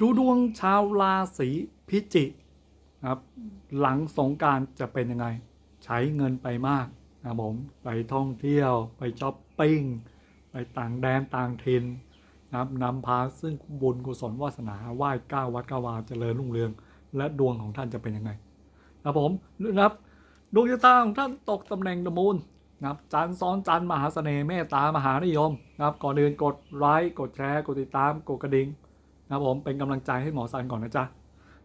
ดูดวงชาวราศีพิจิกนะครับหลังสงกรารจะเป็นยังไง ใช้เงินไปมากนะครับผมไปท่องเที่ยวไปช้อปปิ้ง ไปต่างแดนต่างถิ่นนะครับนำพาซึ่งบุญกุศลวาสนาไหว้ก้าววัดก้าววาเจริญรุ่งเรือง และดวงของท่านจะเป็นยังไงนะครับผมนะครับดวงชะตาของท่านตกตำแหน่งดมูลนะครับจันทร์ซ้อนจันทร์มหาเสน่ห์เมตตามหานิยมนะครับก่อนอื่นกดไลค์กดแชร์กดติดตามกดกระดิ่ง นะครับผมเป็นกำลังใจให้หมอซันก่อนนะจ๊ะ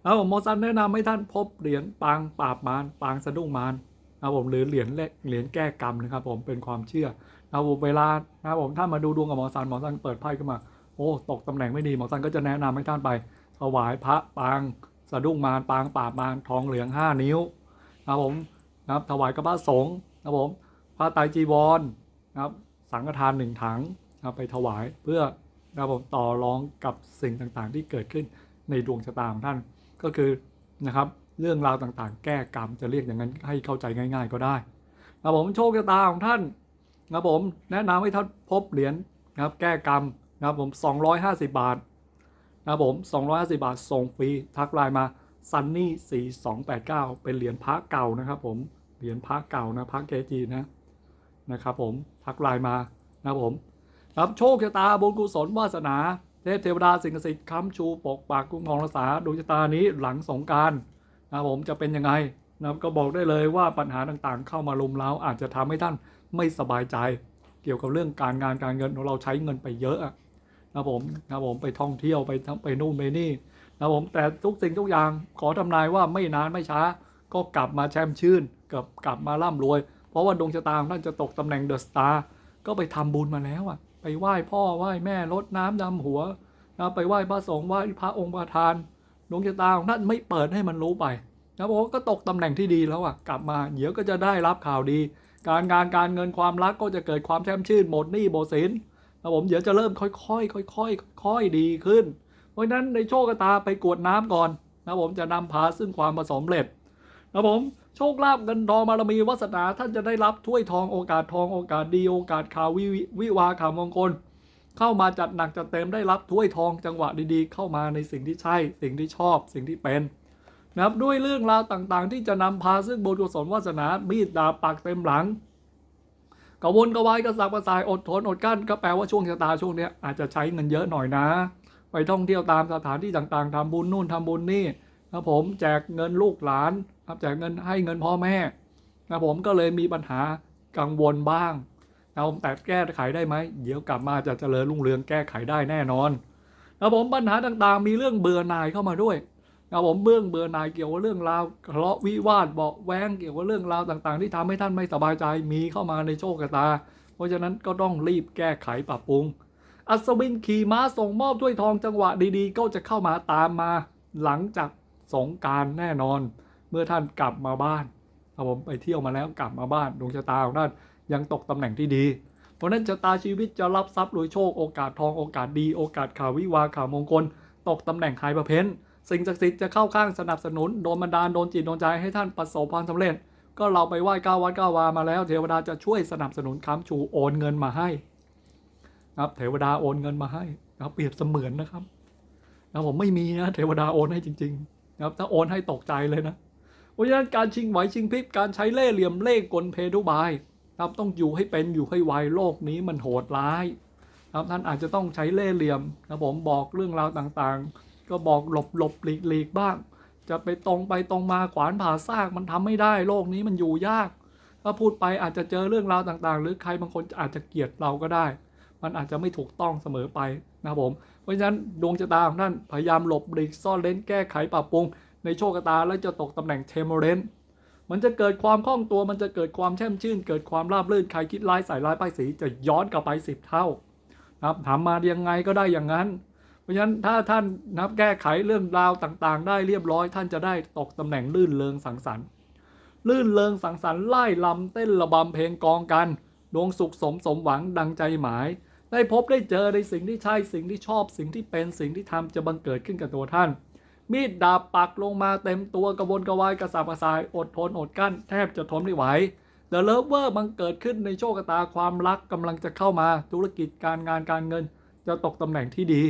แล้วผมหมอซันแนะนำให้ท่านพบเหรียญปางปราบมารปางสะดุ้งมารนะครับผมหรือเหรียญเลเหรียญแก้กรรมนะครับ ผมเป็นความเชื่อนะครับผมเวลานะครับผมถ้ามาดูดวงกับหมอซันหมอซันเปิดไพ่ขึ้นมาโอ้ตกตำแหน่งไม่ดีหมอซันก็จะแนะนำให้ท่านไปถวายพระปางสะดุ้งมารปางปราบมารทองเหลือง5นิ้วนะครับผมนะครับถวายกับพระสงฆ์นะครับผมพระไตรจีวรนะครับสังฆทานหนึ่งถังนะครับไปถวายเพื่อ นะครับผมต่อรองกับสิ่งต่างๆ ที่เกิดขึ้นในดวงชะตาของท่าน ก็คือนะครับเรื่องราวต่างๆ แก้กรรมจะเรียกอย่างนั้นให้เข้าใจง่าย ๆ ก็ได้นะครับผมโชคชะตาของท่านนะครับผมแนะนำให้ท่านพบเหรียญนะครับแก้กรรมนะครับผม 250 บาทนะครับผม 250 บาทส่งฟรีทักไลน์มา sunny 4289 เป็นเหรียญพระเก่านะครับผมเหรียญพระเก่านะพระเกจีนะนะครับผมทักไลน์มานะครับผม ครับโชคชะตาบุญกุศลวาสนา เทพเทวดาสิ่งศักดิ์สิทธิ์ค้ำชูปกปักคุ้มครองรักษาดวงชะตานี้หลังสงการนะผมจะเป็นยังไงนะครับก็บอกได้เลยว่าปัญหาต่างๆ เข้ามาลุมเล้าอาจจะทำให้ท่านไม่สบายใจ เกี่ยวกับเรื่องการงานการเงินเราใช้เงินไปเยอะนะผมนะผมไปท่องเที่ยวไปทั้งไปนู่นไปนี่นะผมแต่ทุกสิ่งทุกอย่างขอทำนายว่าไม่นานไม่ช้า ก็กลับมาแช่มชื่นกับกลับมาร่ำรวย เพราะว่าดวงชะตาของท่านจะตกตำแหน่งเดอะสตาร์ก็ไปทำบุญมาแล้วอะ ไปไหว้พ่อไหว้แม่รดน้ำดำหัวนะไปไหว้พระสงฆ์ไหว้พระองค์ประธานดวงชะตาของท่านไม่เปิดให้มันรู้ไปนะบอกก็ตกตำแหน่งที่ดีแล้วอะกลับมาเดี๋ยวก็จะได้รับข่าวดี การงานการเงินความรักก็จะเกิดความแช่มชื่นหมดหนี้หมดสินนะผมเดี๋ยวจะเริ่มค่อยๆค่อยๆค่อยๆดีขึ้น เพราะฉะนั้นในโชคชะตาไปกรวดน้ำก่อนนะผมจะนำพาซึ่งความประสมเร็จนะผม โชคลาภเงินทองบารมีวาสนาท่านจะได้รับถ้วยทองโอกาสทองโอกาสดีโอกาสข่าววิวิวาข่าวมงคล เข้ามาจัดหนักจัดเต็มได้รับถ้วยทองจังหวะดีๆ เข้ามาในสิ่งที่ใช่ สิ่งที่ชอบ สิ่งที่เป็นนะครับด้วยเรื่องราวต่างๆ ที่จะนำพาซึ่งบุญกุศลวาสนามีดดาบปักเต็มหลังกระวนกระวายกระสับกระส่ายอดทนอดกั้นก็แปลว่าช่วงชะตาช่วงเนี้ยอาจจะใช้เงินเยอะหน่อยนะ ไปท่องเที่ยวตามสถานที่ต่างๆทำบุญนู่นทำบุญนี่ครับผมแจกเงินลูกหลาน ครับแจกเงินให้เงินพ่อแม่นะผมก็เลยมีปัญหากังวลบ้างนะผมแต่แก้ไขได้ไหมเดี๋ยวกลับมาจะเจริญรุ่งเรืองแก้ไขได้แน่นอนนะผมปัญหาต่างๆ มีเรื่องเบื่อหน่ายเข้ามาด้วยนะผมเบื้องเบื่อหน่ายเกี่ยวกับเรื่องราวทะเลาะวิวาทเบาแว้งเกี่ยวกับเรื่องราวต่างๆ ที่ทำให้ท่านไม่สบายใจมีเข้ามาในโชคชะตา เพราะฉะนั้นก็ต้องรีบแก้ไขปรับปรุง อัศวินขี่ม้าส่งมอบถ้วยทองจังหวะดีๆ ก็จะเข้ามาตามมาหลังจากสงการแน่นอน เมื่อท่านกลับมาบ้านครับผมไปเที่ยวมาแล้วกลับมาบ้านดวงชะตาของท่านยังตกตำแหน่งที่ดี เพราะนั้นชะตาชีวิตจะรับทรัพย์รวยโชคโอกาสทองโอกาสดีโอกาสข่าววิวาข่าวมงคล ตกตำแหน่งหายประเพ้นสิ่งศักดิ์สิทธิ์จะเข้าข้างสนับสนุนโดนบันดาลโดนจิตโดนใจให้ท่านประสบความสำเร็จ ก็เราไปไหว้ก้าววัดก้าววามาแล้ว เทวดาจะช่วยสนับสนุนค้ำชูโอนเงินมาให้นะครับเทวดาโอนเงินมาให้นะครับเปรียบเสมือนนะครับนะผมไม่มีนะเทวดาโอนให้จริง ๆ นะครับถ้าโอนให้ตกใจเลยนะ เพราะฉะนั้นการชิงไหวชิงพริบการใช้เล่ห์เหลี่ยมเล่กลเพทุบายครับต้องอยู่ให้เป็นอยู่ให้ไวโลกนี้มันโหดร้ายครับท่านอาจจะต้องใช้เล่ห์เหลี่ยมนะผมบอกเรื่องราวต่างๆ ก็บอกหลบหลบหลีกหลีกบ้าง จะไปตรงไปตรงมาขวานผ่าซากมันทำไม่ได้โลกนี้มันอยู่ยากถ้าพูดไปอาจจะเจอเรื่องราวต่างๆ หรือใครบางคนอาจจะเกลียดเราก็ได้ มันอาจจะไม่ถูกต้องเสมอไปนะครับผมเพราะฉะนั้นดวงชะตาของท่านพยายามหลบหลีกซ่อนเล้นแก้ไขปรับปรุง ในโชคชะตาแล้วจะตกตำแหน่งเทมเรนมันจะเกิดความคล่องตัวมันจะเกิดความแช่มชื่น เกิดความราบรื่นใครคิดร้ายใส่ร้ายป้ายสีจะย้อนกลับไปสิบเท่านะครับทำมายังไงก็ได้อย่างนั้น เพราะฉะนั้นถ้าท่านนับแก้ไขเรื่องราวต่างๆ ได้เรียบร้อย ท่านจะได้ตกตำแหน่งลื่นเริงสังสรรค์ลื่นเริงสังสรรค์ไล่ลำเต้นระบำเพลงกองกันดวงสุขสมสมหวังดังใจหมาย ได้พบได้เจอในสิ่งที่ใช่สิ่งที่ชอบสิ่งที่เป็นสิ่งที่ทำจะบังเกิดขึ้นกับตัวท่าน มีดดาบปักลงมาเต็มตัวกระวนกระวายกระสับกระส่ายอดทนอดกั้นแทบจะทนไม่ไหวเดอะเลิฟเวอร์มันเกิดขึ้นในโชคชะตาความรักกำลังจะเข้ามาธุรกิจการงานการเงิน จะตกตำแหน่งที่ดี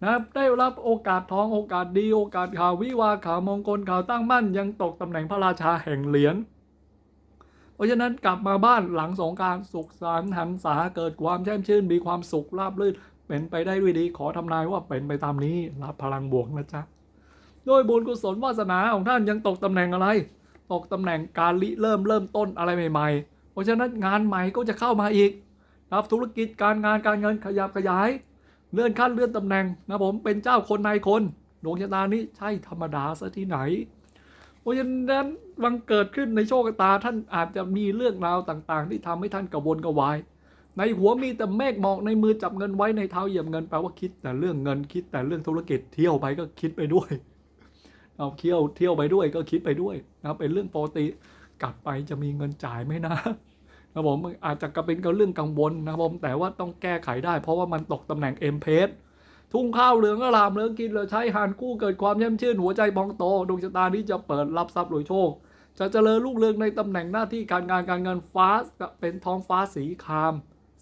นะครับได้รับโอกาสทองโอกาสดีโอกาสข่าววิวาข่าวมงคลข่าวตั้งมั่น ยังตกตำแหน่งพระราชาแห่งเหรียญเพราะฉะนั้นกลับมาบ้านหลังสงการสุขสันต์หันษาเกิดความแช่มชื่นมีความสุขราบรื่นเป็นไปได้ด้วยดีขอทำนายว่าเป็นไปตามนี้รับพลังบวกนะจ๊ะ โดยบุญกุศลวาสนาของท่านยังตกตำแหน่งอะไร ตกตำแหน่งการริเริ่มเริ่มต้นอะไรใหม่ๆ เพราะฉะนั้นงานใหม่ก็จะเข้ามาอีกนะครับธุรกิจการงานการเงินขยับขยาย เลื่อนขั้นเลื่อนตำแหน่งนะผมเป็นเจ้าคนนายคนดวงชะตานี้ใช่ธรรมดาซะที่ไหน เพราะฉะนั้นบังเกิดขึ้นในโชคชะตาท่านอาจจะมีเรื่องราวต่างๆ ที่ทำให้ท่านกระวนกระวาย ในหัวมีแต่เมฆหมอกในมือจับเงินไว้ในเท้าเหยียบเงินแปลว่าคิดแต่เรื่องเงินคิดแต่เรื่องธุรกิจเที่ยวไปก็คิดไปด้วย เอาเที่ยวเที่ยวไปด้วยก็คิดไปด้วยนะเป็นเรื่องปกติกลับไปจะมีเงินจ่ายไหมนะนะผมอาจจะกระเป็นกับเรื่องกังวลนะครับผมแต่ว่าต้องแก้ไขได้ เพราะว่ามันตกตำแหน่งเอ็มเพสทุ่งข้าวเหลืองก็ลามเหลืองกินเหลือใช้หานกู้เกิดความแย่มชื่นหัวใจพองโตดวงชะตานี้จะเปิดรับทรัพย์รวยโชค จะเจริญรุ่งเรืองในตำแหน่งหน้าที่การงานการเงินฟ้าจะเป็นท้องฟ้าสีคราม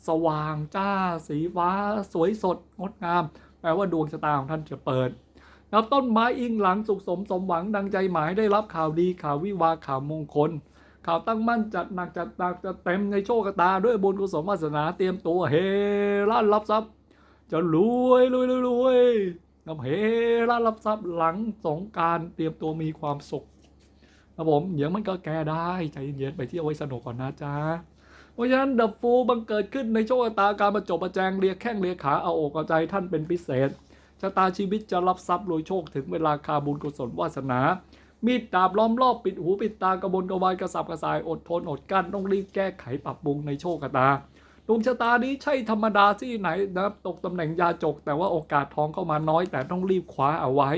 สว่างจ้า สีฟ้า สวยสดงดงามแปลว่าดวงชะตาของท่านจะเปิด นะครับต้นไม้อิงหลังสุขสมสมหวังดังใจหมายได้รับข่าวดีข่าววิวาข่าวมงคล ข่าวตั้งมั่นจัดหนักจัดหนักจะเต็มในโชคชะตา ด้วยบุญกุศลวาสนาเตรียมตัวเฮล้านรับทรัพย์จะรวยรวยรวยรวยนะเฮล้านรับทรัพย์หลังสงการเตรียมตัวมีความสุขนะผมเดี๋ยวมันก็แก้ได้ใจเย็นๆไปเที่ยวไว้สนุกก่อนนะจ๊ะเพราะฉะนั้นดับฟูบังเกิดขึ้นในโชคชะตาการประจบประแจงเรียกแข้งเรียกขาเอาอกเอาใจท่านเป็นพิเศษ ชะตาชีวิตจะรับทรัพย์รวยโชคถึงเวลาคาบุญกุศลวาสนา มีดดาบล้อมรอบปิดหูปิดตากระบนกระวายกระสับกระส่ายอดทนอดกั้นต้องรีบแก้ไขปรับปรุงในโชคชะตาดวงชะตานี้ใช่ธรรมดาที่ไหนนะตกตำแหน่งยาจก แต่ว่าโอกาสทองเข้ามาน้อย แต่ต้องรีบคว้าเอาไว้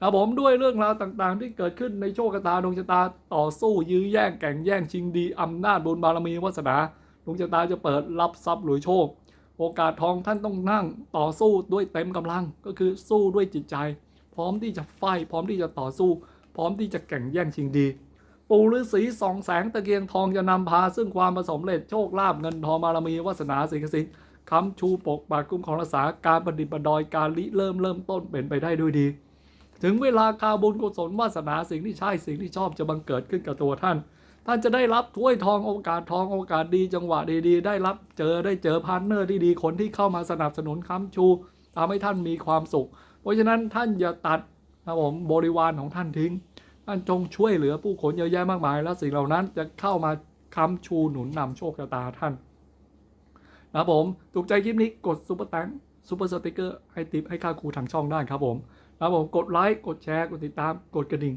นะผมด้วยเรื่องราวต่างๆ ที่เกิดขึ้นในโชคชะตาดวงชะตาต่อสู้ยื้อแย่งแข่งแย่งชิงดีอำนาจบุญบารมีวาสนาดวงชะตาจะเปิดรับทรัพย์รวยโชค โอกาสทองท่านต้องนั่งต่อสู้ด้วยเต็มกำลังก็คือสู้ด้วยจิตใจ พร้อมที่จะไฟพร้อมที่จะต่อสู้ พร้อมที่จะแข่งแย่งชิงดี ปู่ฤาษีสองแสงตะเกียงทองจะนำพา ซึ่งความประสมเร็จโชคลาภเงินทองบารมีวาสนาสิ่งศักดิ์สิทธิ์คำชูปกปักคุ้มของรักษาการประดิษฐ์ประดอยการริเริ่มเริ่มต้นเป็นไปได้ด้วยดี ถึงเวลาคาบุญกุศลวาสนาสิ่งที่ใช่สิ่งที่ชอบจะบังเกิดขึ้นกับตัวท่าน ท่านจะได้รับถ้วยทองโอกาสทองโอกาสดีจังหวะดีๆ ได้รับเจอได้เจอพาร์ทเนอร์ที่ดีคนที่เข้ามาสนับสนุนค้ำชูทำให้ท่านมีความสุข เพราะฉะนั้นท่านอย่าตัดนะผมบริวารของท่านทิ้ง ท่านจงช่วยเหลือผู้คนเยอะแยะมากมาย และสิ่งเหล่านั้นจะเข้ามาค้ำชูหนุนนำโชคชะตาท่านนะผมถูกใจคลิปนี้กดซุปเปอร์แตงซุปเปอร์สติกเกอร์ให้ติปให้ค่าครูทางช่องได้ครับผมนะผมกดไลค์กดแชร์กดติดตามกดกระดิ่ง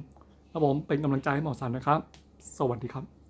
นะผมเป็นกำลังใจให้หมอสันนะครับ สวัสดีครับ